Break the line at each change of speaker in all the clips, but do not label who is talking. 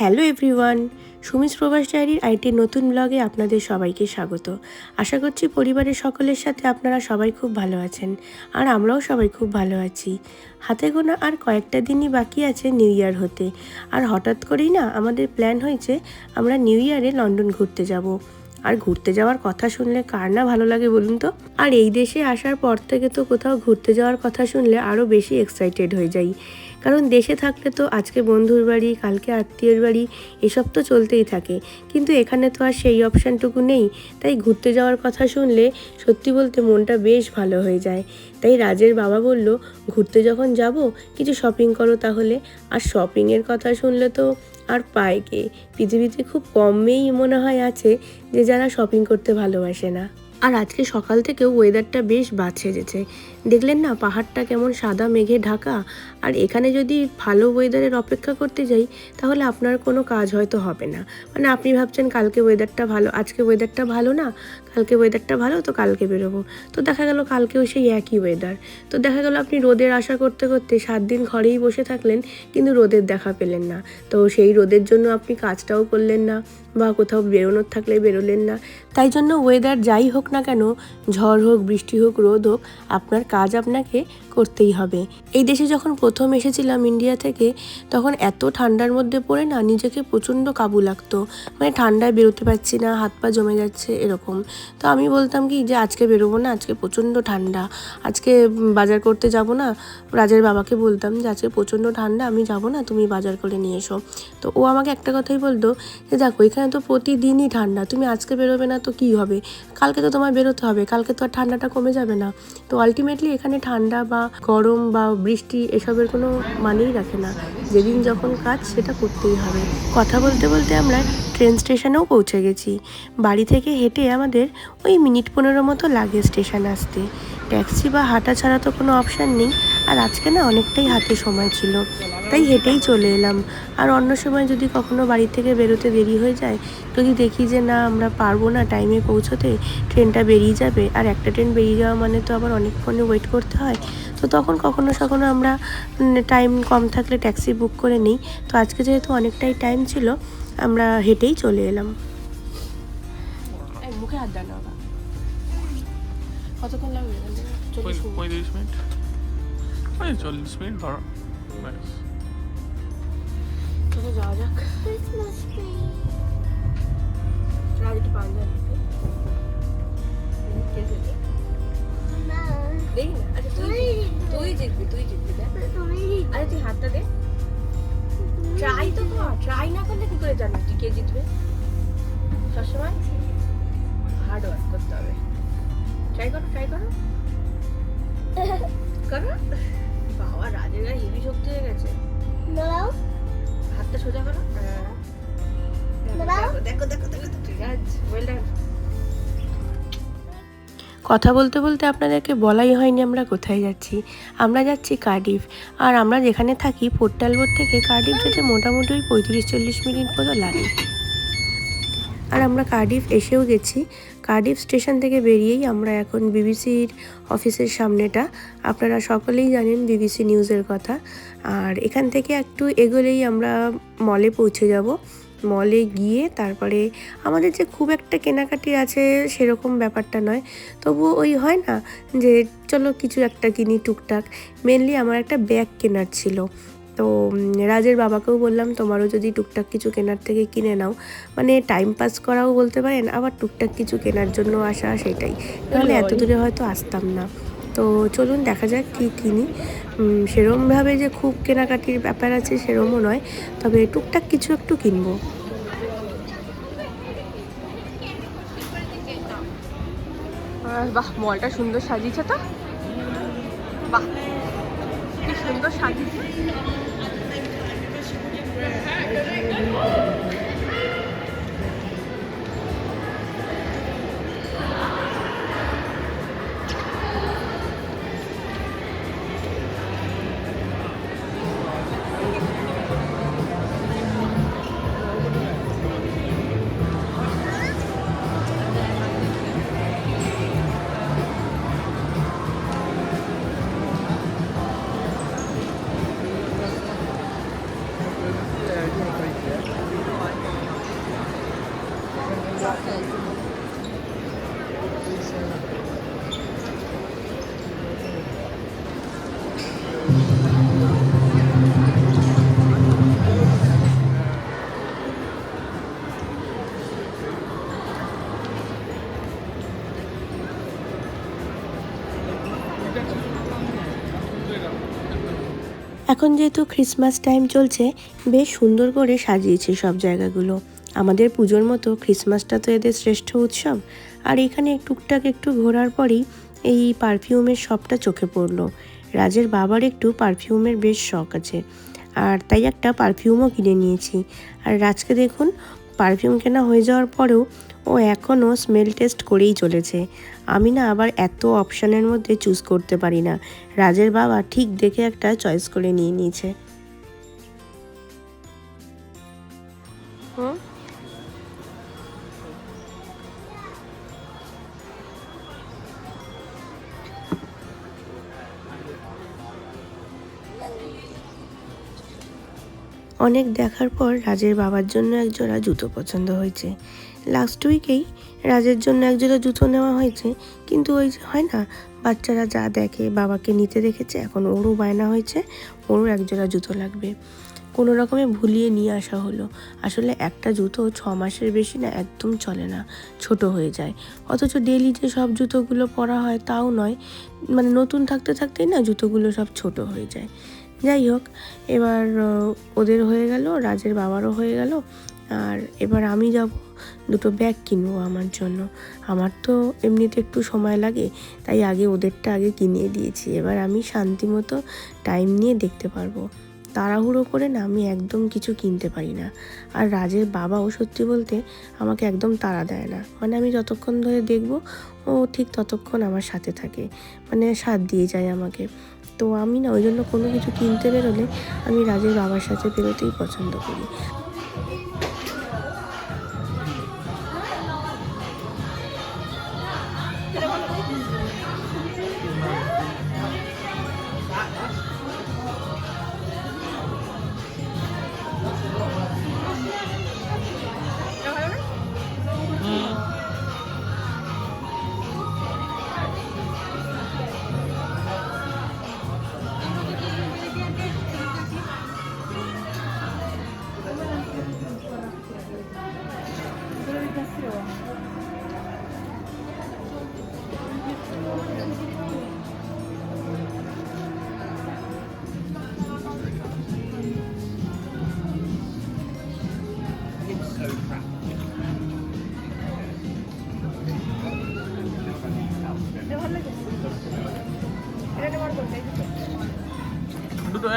Hello everyone, Sumi's প্রবাস ডায়েরির IT নতুন ব্লগে আপনাদের সবাইকে স্বাগত। আশা করছি পরিবারের সকলের সাথে আপনারা সবাই খুব ভালো আছেন আর আমরাও সবাই খুব ভালো আছি। হাতে গোনা আর কয়েকটা দিনই বাকি আছে নিউ ইয়ার হতে। আর হঠাৎ করেই না আমাদের প্ল্যান হয়েছে আমরা নিউ ইয়ারে লন্ডন ঘুরতে যাব। আর ঘুরতে যাওয়ার কথা শুনলে কার না ভালো লাগে বলুন তো? আর এই দেশে আসার পর থেকে তো কোথাও ঘুরতে যাওয়ার কথা শুনলে আরও বেশি এক্সাইটেড হয়ে যাই। কারণ দেশে থাকলে তো আজকে বন্ধুর বাড়ি, কালকে আত্মীয়ের বাড়ি, এসব তো চলতেই থাকে। কিন্তু এখানে তো আর সেই অপশানটুকু নেই। তাই ঘুরতে যাওয়ার কথা শুনলে সত্যি বলতে মনটা বেশ ভালো হয়ে যায়। তাই রাজের বাবা বলল, ঘুরতে যখন যাব, কিছু শপিং করো তাহলে। আর শপিংয়ের কথা শুনলে তো আর পায় কে? পৃথিবীতে খুব কম মেয়েই মনে হয় আছে যে যারা শপিং করতে ভালোবাসে না। আর আজকে সকাল থেকেও ওয়েদারটা বেশ বাছে গেছে দেখলেন না, পাহাড়টা কেমন সাদা, মেঘে ঢাকা। আর এখানে যদি ভালো ওয়েদারের অপেক্ষা করতে যাই, তাহলে আপনার কোনো কাজ হয়তো হবে না। মানে আপনি ভাবছেন, কালকে ওয়েদারটা ভালো, আজকে ওয়েদারটা ভালো না? কালকে ওয়েদারটা ভালো, তো কালকে বেরোবো। তো দেখা গেল, কালকেও সেই একই ওয়েদার তো দেখা গেল, আপনি রোদের আশা করতে করতে সাত দিন ঘরেই বসে থাকলেন, কিন্তু রোদের দেখা পেলেন না। তো সেই রোদের জন্য আপনি কাজটাও করলেন না, বা কোথাও বেরোনোর থাকলে বেরোলেন না। তাই জন্য ওয়েদার যাই হোক না কেন, ঝড় হোক, বৃষ্টি হোক, রোদ হোক, আপনার কাজ আপনাকে করতেই হবে। এই দেশে যখন প্রথম এসেছিলাম ইন্ডিয়া থেকে, তখন এত ঠান্ডার মধ্যে পড়ে না নিজেকে প্রচণ্ড কাবু লাগতো। মানে ঠান্ডায় বেরোতে পারছি না, হাত পা জমে যাচ্ছে এরকম। তো আমি বলতাম কি যে, আজকে বেরোবো না, আজকে প্রচণ্ড ঠান্ডা। আজকে বাজার করতে যাব না। রাজের বাবাকে বলতাম যে, আজকে প্রচণ্ড ঠান্ডা, আমি যাব না, তুমি বাজার করে নিয়ে এসো। তো ও আমাকে একটা কথাই বলতো যে, দেখো এখানে তো প্রতিদিনই ঠান্ডা, তুমি আজকে বেরোবে না তো কী হবে? কালকে তো তোমার বেরোতে হবে, কালকে তো আর ঠান্ডাটা কমে যাবে না। তো আলটিমেটলি এখানে ঠান্ডা বা গরম বা বৃষ্টি এসবের কোনো মানেই রাখে না। যেদিন যখন কাজ সেটা করতেই হবে। কথা বলতে বলতে আমরা ট্রেন স্টেশনেও পৌঁছে গেছি। বাড়ি থেকে হেঁটে আমাদের ওই মিনিট পনেরো মতো লাগে স্টেশন আসতে। ট্যাক্সি বা হাঁটা ছাড়া তো কোনো অপশান নেই। আর আজকে না অনেকটাই হাতে সময় ছিল। তাই হেঁটেই চলে এলাম। আর অন্য সময় যদি কখনো বাড়ি থেকে বেরোতে দেরি হয়ে যায়, যদি দেখি যে না, আমরা পারব না টাইমে পৌঁছতে ট্রেনটা বেরিয়ে যাবে। আর একটা ট্রেন বেরিয়ে যাওয়া মানে তো আবার অনেকক্ষণে ওয়েট করতে হয়। তখন কখনো কখনো আমরা টাইম কম থাকলে ট্যাক্সি বুক করে নিই। তো আজকে যেহেতু অনেকটাই টাইম ছিল আমরা হেঁটেই চলে এলাম। মুখে হাত দেন কতক্ষণ লাগবে?
পঁয়ত্রিশ মিনিট। ওই চল্লিশ মিনিট ধরো
যাওয়া যাক। জিতবি তুই জিতবি আরে তুই হাতটা দে। ট্রাই তো কর ট্রাই না করলে কি করে জানিস তুই কে জিতবে? সবসময় হার্ড ওয়ার্ক করতে হবে। ট্রাই করো ট্রাই করো। করো। বাবা রাজের গায়ে হেভি শক্তি হয়ে গেছে। হাতটা সোজা করো। হ্যাঁ। দেখো দেখো দেখো দেখো ঠিক আছে। ওয়েল ডান কথা বলতে বলতে আপনাদেরকে বলাই হয়নি আমরা কোথায় যাচ্ছি। আমরা যাচ্ছি কার্ডিফ। আর আমরা যেখানে থাকি, পোর্টাল বোর্ড থেকে কার্ডিফ যেতে মোটামুটি ওই পঁয়ত্রিশ চল্লিশ মিনিট মতো লাগে। আর আমরা কার্ডিফ এসেও গেছি। কার্ডিফ স্টেশন থেকে বেরিয়েই আমরা এখন বিবিসির অফিসের সামনেটা। আপনারা সকলেই জানেন বিবিসি নিউজের কথা। আর এখান থেকে একটু এগোলেই আমরা মলে পৌঁছে যাব। মলে গিয়ে তারপরে আমাদের যে খুব একটা কেনাকাটি আছে সেরকম ব্যাপারটা নয়। তবুও ওই হয় না যে চলো কিছু একটা কিনি টুকটাক। মেনলি আমার একটা ব্যাগ কেনার ছিল। তো রাজের বাবাকেও বললাম তোমারও যদি টুকটাক কিছু কেনার থেকে কিনে নাও। মানে টাইম পাস করাও বলতে পারেন আবার টুকটাক কিছু কেনার জন্য আসা সেটাই। তাহলে এত দূরে হয়তো আসতাম না। তো চলুন দেখা যাক কী কিনি। সেরমভাবে যে খুব কেনাকাটির ব্যাপার আছে সেরমও নয়, তবে টুকটাক কিছু একটু কিনবো। বাহ, মলটা সুন্দর সাজিয়েছে তো? বাহ, কি সুন্দর সাজিয়েছে। এখন যেহেতু ক্রিসমাস টাইম চলছে, বেশ সুন্দর করে সাজিয়েছে সব জায়গাগুলো। আমাদের পুজোর মতো ক্রিসমাসটা তো এদের শ্রেষ্ঠ উৎসব। আর এখানে টুকটাক একটু ঘোরার পরেই এই পারফিউমের শপটা চোখে পড়ল। রাজের বাবার একটু পারফিউমের বেশ শখ আছে। আর তাই একটা পারফিউমও কিনে নিয়েছি। আর রাজকে দেখুন পারফিউম কেনা হয়ে যাওয়ার পরেও ও এখনও স্মেল টেস্ট করেই চলেছে। আমি না আবার এত অপশানের মধ্যে চুজ করতে পারি না। রাজের বাবা ঠিক দেখে একটা চয়েস করে নিয়ে নিয়েছে। অনেক দেখার পর রাজের বাবার জন্য একজোড়া জুতো পছন্দ হয়েছে। লাস্ট উইকেই রাজের জন্য একজোড়া জুতো নেওয়া হয়েছে, কিন্তু ওই হয় না, বাচ্চারা যা দেখে, বাবাকে নিতে দেখেছে, এখন ওরও বায়না হয়েছে, ওরও একজোড়া জুতো লাগবে। কোনো রকমে ভুলিয়ে নিয়ে আসা হলো। আসলে একটা জুতো ছ মাসের বেশি না, একদম চলে না, ছোট হয়ে যায়। অথচ ডেলি যে সব জুতোগুলো পরা হয় তাও নয় মানে নতুন থাকতে থাকতেই না জুতোগুলো সব ছোট হয়ে যায়। যাই হোক, এবার ওদের হয়ে গেল, রাজের বাবারও হয়ে গেল, আর এবার আমি যাব দুটো ব্যাগ কিনবো আমার জন্য। আমার তো এমনিতে একটু সময় লাগে, তাই আগে ওদেরটা আগে কিনিয়ে দিয়েছি। এবার আমি শান্তি মতো টাইম নিয়ে দেখতে পারব। তাড়াহুড়ো করে না আমি একদম কিছু কিনতে পারি না। আর রাজের বাবাও সত্যি বলতে আমাকে একদম তাড়া দেয় না। মানে আমি যতক্ষণ ধরে দেখব, ও ঠিক ততক্ষণ আমার সাথে থাকে। মানে সাথ দিয়ে যায় আমাকে। তো আমি না ওই জন্য কোনো কিছু কিনতে বেরোলে আমি রাজের বাবার সাথে বেরোতেই পছন্দ করি।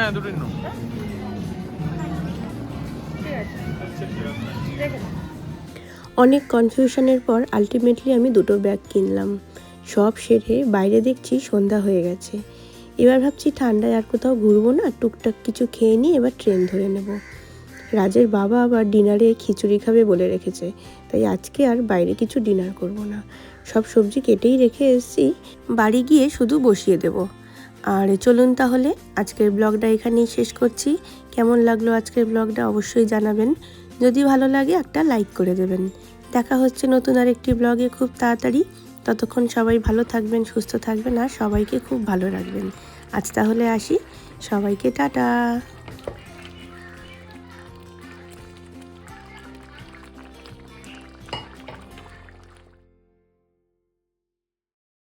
হ্যাঁ নো
অনেক কনফিউশনের পর আলটিমেটলি আমি দুটো ব্যাগ কিনলাম। সব সেরে বাইরে দেখছি সন্ধ্যা হয়ে গেছে। এবার ভাবছি ঠান্ডায় আর কোথাও ঘুরবো না, টুকটাক কিছু খেয়ে নিয়ে এবার ট্রেন ধরে নেব। রাজের বাবা আবার ডিনারে খিচুড়ি খাবে বলে রেখেছে, তাই আজকে আর বাইরে কিছু ডিনার করব না। সব সবজি কেটেই রেখে এসেছি, বাড়ি গিয়ে শুধু বসিয়ে দেব। আর চলুন তাহলে আজকের ব্লগটা এখানেই শেষ করছি। কেমন লাগল আজকের ব্লগটা অবশ্যই জানাবেন। যদি ভালো লাগে একটা লাইক করে দেবেন। দেখা হচ্ছে নতুন আরেকটি ব্লগে খুব তাড়াতাড়ি। ততক্ষণ সবাই ভালো থাকবেন, সুস্থ থাকবেন আর সবাইকে খুব ভালো রাখবেন। আজ তাহলে আসি। সবাইকে টাটা।